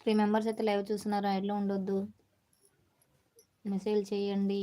Three members అయితే live చూస్తున్నారు ఐడ్లో ఉండొద్దు. మెసేజ్ చేయండి.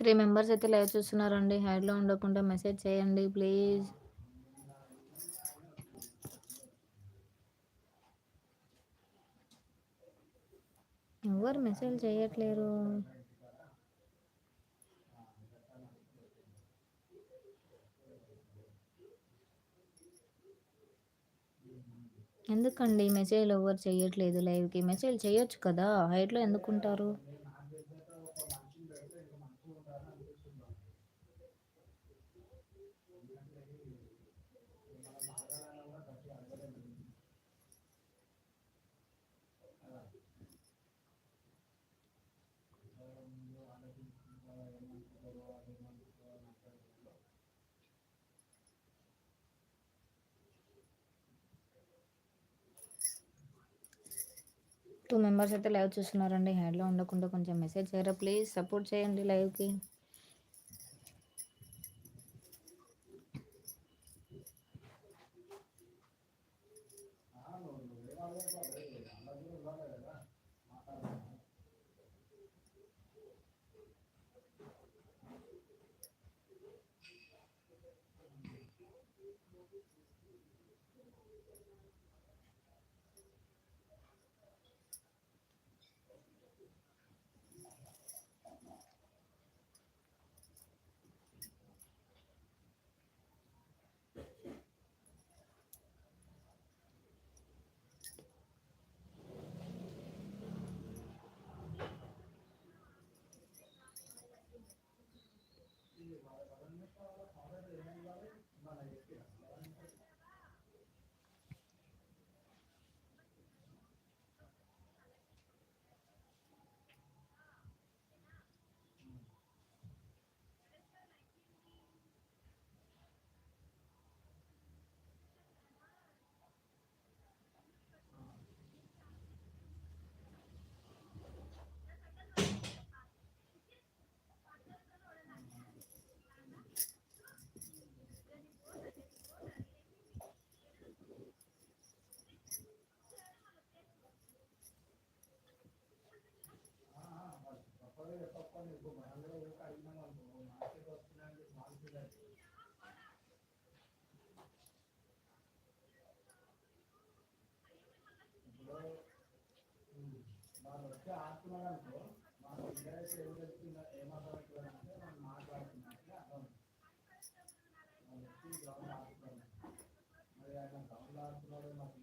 త్రీ మెంబర్స్ అయితే లైవ్ చూస్తున్నారండి. హైడ్లో ఉండకుండా మెసేజ్ చేయండి ప్లీజ్ ఎవరు మెసేజ్ చేయట్లేరు? ఎందుకండి మెసేజ్ ఎవరు చేయట్లేదు? లైవ్కి మెసేజ్ చేయొచ్చు కదా? హైట్లో ఎందుకుంటారు? టూ మెంబర్స్ అయితే లైవ్ చూస్తున్నారండి. హ్యాడ్లో ఉండకుండా కొంచెం మెసేజ్ చేయరా ప్లీజ్? సపోర్ట్ చేయండి లైవ్కి. వాళ్ళు వచ్చి ఆడుతున్నారు అనుకో మాకు ఇంటర్వ్యూస్ ఏం చెప్తున్నా వాళ్ళు వచ్చి గ్రౌండ్ ఆడుతున్నారు మరి ఆయన గ్రౌండ్ ఆడుతున్నాడు మాకు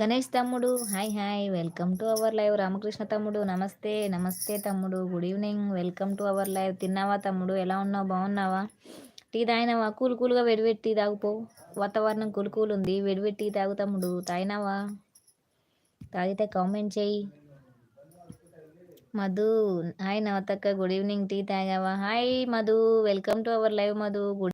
గణేష్ తమ్ముడు hi hi. Welcome to our live. Ramakrishna తమ్ముడు నమస్తే. నమస్తే తమ్ముడు good evening. Welcome to our live. తిన్నావా తమ్ముడు? ఎలా ఉన్నావు? బాగున్నావా? టీ తాగినావా? కూల్ కూల్గా వెడివెట్టి టీ తాగుపో. వాతావరణం కూల్ కూల్ ఉంది. వెడివెట్టి టీ తాగు తమ్ముడు. తాగినావా? తాగితే కామెంట్ చేయి. Madhu hi నవతక్క. Good evening. Tea తాగావా? Hi Madhu. Welcome to our live Madhu. Good